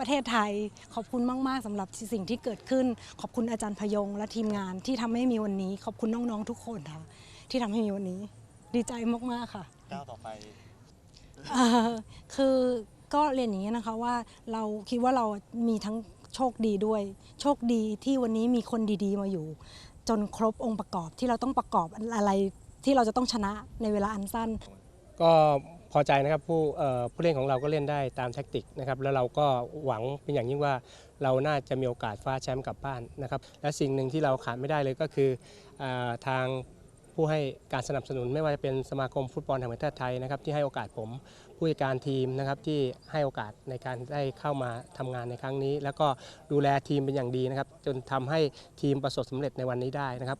ประเทศไทยขอบคุณมาก ๆสำหรับสิ่งที่เกิดขึ้น ขอบคุณอาจารย์พยงและทีมงานที่ทำให้มีวันนี้ ขอบคุณน้อง ๆ ทุกคนค่ะ ที่ทำให้มีวันนี้ ดีใจมาก ๆ ค่ะก้าวต่อไปเอ่อคือก็เรียนอย่างนี้นะคะว่าเราคิดว่าเรามีทั้งโชคดีด้วย โชคดีที่วันนี้มีคนดีๆ มาอยู่ จนครบองค์ประกอบที่เราต้องประกอบอะไรที่เราจะต้องชนะในเวลาอันสั้น ก็ พอใจนะครับผู้เอ่อผู้เล่นของเราก็เล่นได้ตามแท็กติกนะครับแล้วเราก็หวังเป็นอย่างยิ่งว่าเราน่าจะมีโอกาสคว้าแชมป์กลับบ้านนะครับและสิ่งหนึ่งที่เราขาดไม่ได้เลยก็คืออทางผู้ให้การสนับสนุนไม่ว่าจะเป็นสมาคมฟุตบอลแห่งประเทศไทยนะครับที่ให้โอกาสผมผู้จัดการทีมนะครับที่ให้โอกาสในการได้เข้ามาทำงานในครั้งนี้ แล้วก็ดูแลทีมเป็นอย่างดีนะครับจนทำให้ทีมประสบสำเร็จในวันนี้ได้นะครับ